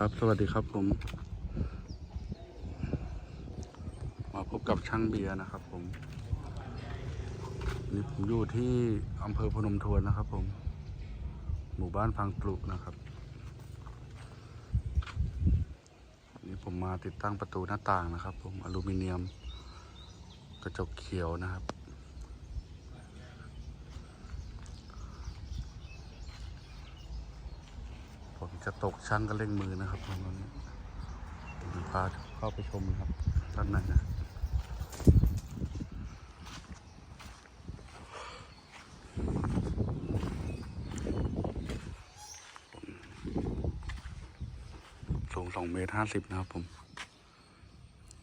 ครับ สวัสดีครับผม มาพบกับช่างเบียร์นะครับผม นี่ผมอยู่ที่อำเภอพนมทวนนะครับผม หมู่บ้านพังปลุกนะครับ นี่ผมมาติดตั้งประตูหน้าต่างนะครับผม อลูมิเนียม กระจกเขียวนะครับ ผมจะตกช่างก็เร่งมือนะครับตอนนี้ผมพาเข้าไปชมนะครับด้านในนะสูงสองเมตรห้าสิบนะครับผม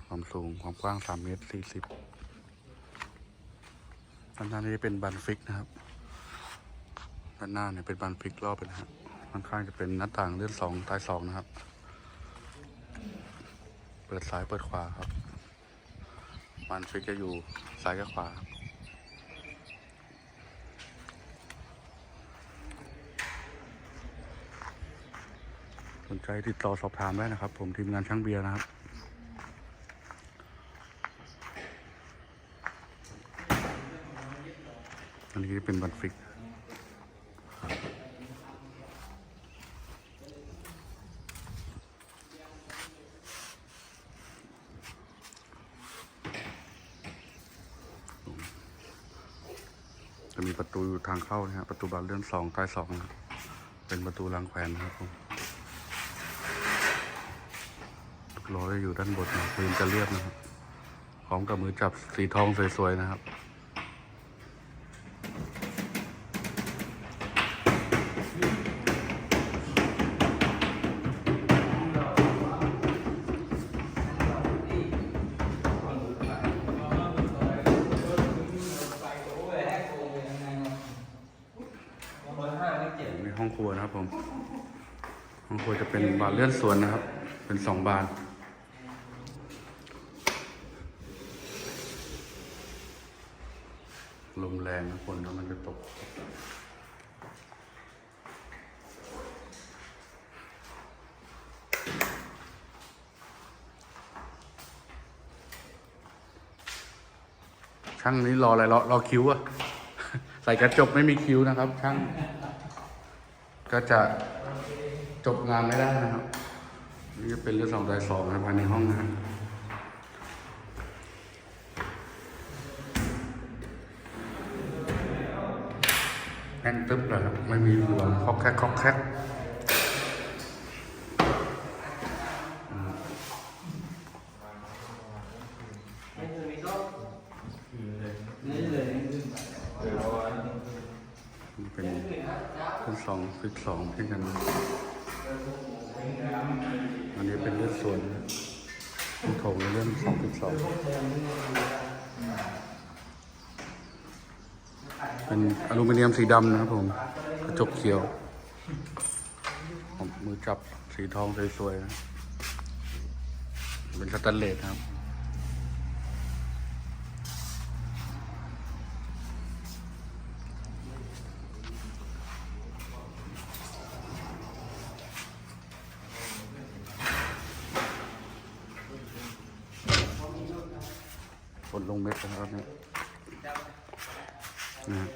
ความสูงความกว้างสามเมตรสี่สิบด้านหน้านี้เป็นบันฟิกนะครับ ด้านหน้าเนี่ยเป็นบานพลิกรอบนะครับ ข้างๆจะเป็นหน้าต่างเลื่อนสองตายสองนะครับ เปิดซ้ายเปิดขวาครับบานพลิกจะอยู่ซ้ายกับขวาสนใจติดต่อสอบถามได้นะครับ ผมทีมงานช่างเบียร์นะครับอันนี้เป็นบันฟิก มีประตูทางเข้านะฮะประตูบานเลื่อนสองใต้สองนะเป็นประตูรางแขวนนะครับผมล้อจะอยู่ด้านบนนะพื้นจะเรียบนะครับพร้อมกับมือจับสีทองสวยๆนะครับ ห้องครัวนะครับผม ห้องครัวจะเป็นบานเลื่อนสวนนะครับ เป็นสองบานลมแรงนะฝนแล้วมันจะตก ช่างนี้รออะไรรอรอคิ้วอะใส่กระจกไม่มีคิ้วนะครับ ช่าง ก็จะจบงานไม่ได้นะครับนี่จะเป็นเรื่องสองใจสองนะภายในห้องนะฮะแน่นตึ๊บเลยครับไม่มีหลวมคอกแคกคอกแคกเป็น เป็นสองฟิกสองที่กันอันนี้เป็นเลือดส่วนที่โถงในเรื่องสองฟิกสองเป็นอลูมิเนียมสีดำนะครับผม กระจกเขียวผมมือจับสีทองสวยๆนะเป็นสแตนเลสครับ นลงเม็ดแล้วครับเนี่ยนะ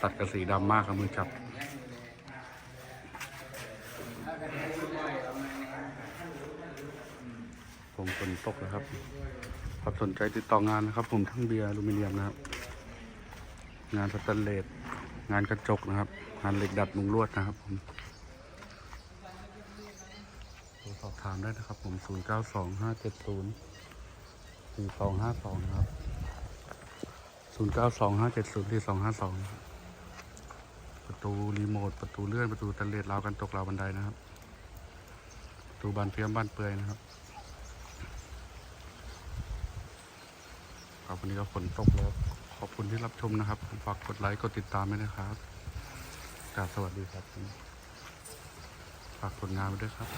ตัดกับสีดำมากครับมือจับผมฝนตกแล้วครับถ้าสนใจติดต่องานนะครับ ผมทั้งเบียร์อลูมิเนียมนะครับ งานสแตนเลสงานกระจกนะครับ งานเหล็กดัดมุงลวดนะครับผมสอบถามได้นะครับผม 0 9 2 5 7 0 สี่สองห้าสองครับศูนย์เก้าสองห้าเจ็ดศูนย์ที่สองห้าสองประตูรีโมทประตูเลื่อนประตูตันเลดราวกันตกราวบันไดนะครับประตูบานเพียมบานเปื่อยนะครับครับวันนี้ก็ฝนตกแล้วขอบคุณที่รับชมนะครับฝากกดไลค์กดติดตามด้วยนะครับกราบสวัสดีครับฝากผลงานไว้ด้วยครับ